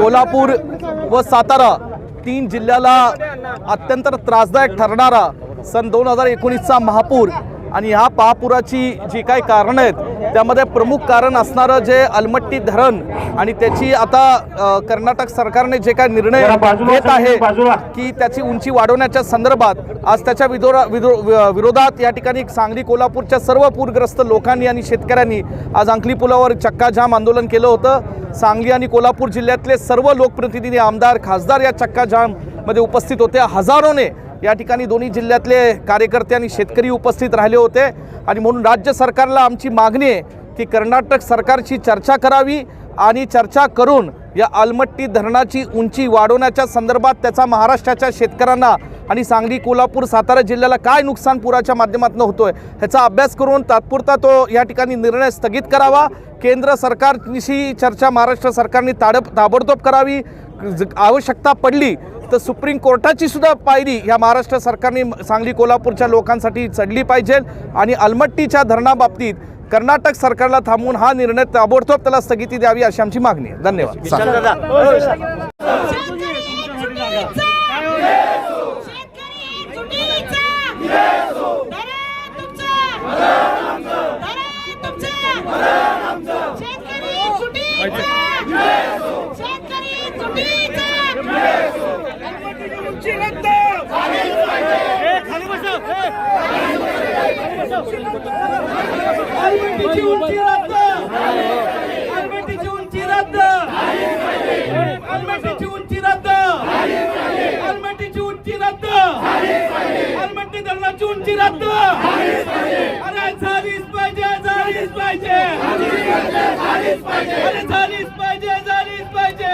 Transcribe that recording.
कोल्हापूर व सातारा तीन जिल्ह्याला अत्यंत त्रासदायक ठरणारा सन दोन हजार एकोणीसचा महापूर. आणि ह्या महापुराची जी काही कारणं आहेत त्यामध्ये प्रमुख कारण असणारं जे अलमट्टी धरण आणि त्याची आता कर्नाटक सरकारने जे काही निर्णय घेत आहे. की त्याची उंची वाढवण्याच्या संदर्भात आज त्याच्या विदोरा विदो विरोधात या ठिकाणी सांगली कोल्हापूरच्या सर्व पूरग्रस्त लोकांनी आणि शेतकऱ्यांनी आज अंकली पुलावर चक्काजाम आंदोलन केलं होतं सांगली आणि कोल्हापूर जिल्ह्यातले सर्व लोकप्रतिनिधी आमदार खासदार या चक्काजाममध्ये उपस्थित होते हजारोने या ठिकाणी दोन्ही जिल्ह्यातले कार्यकर्ते आणि शेतकरी उपस्थित राहिले होते. आणि म्हणून राज्य सरकारला आमची मागणी आहे की कर्नाटक सरकारची चर्चा करावी आणि चर्चा करून या अलमट्टी धरणाची उंची वाढवण्याच्या संदर्भात त्याचा महाराष्ट्राच्या शेतकऱ्यांना आणि सांगली कोल्हापूर सातारा जिल्ह्याला काय नुकसान पुराच्या माध्यमातून होतो आहे ह्याचा अभ्यास करून तात्पुरता तो या ठिकाणी निर्णय स्थगित करावा. केंद्र सरकारशी चर्चा महाराष्ट्र सरकारने ताडप ताबडतोब करावी. ज- आवश्यकता पडली तर सुप्रीम कोर्टाची सुद्धा पायरी ह्या महाराष्ट्र सरकारने सांगली कोल्हापूरच्या लोकांसाठी चढली पाहिजे आणि अलमट्टीच्या धरणाबाबतीत कर्नाटक सरकारला थांबवून हा निर्णय ताबडतोब त्याला स्थगिती द्यावी अशी आमची मागणी आहे धन्यवाद Yeah चुकीचा धरण तुमचं धरण तुमचं शेतकरी चुकीचा शेतकरी चुकीचा उंची रद्द आलमट्टीची उंची रद्द. आलमट्टीची उंची रद्द. आलमट्टीची उंची रद्द. आलमट्टीची उंची रद्द. आलमट्टी धरणाची उंची रद्द. अरे झालीच पाहिजे झालीच पाहिजे. अरे झालीच पाहिजे झालीच पाहिजे.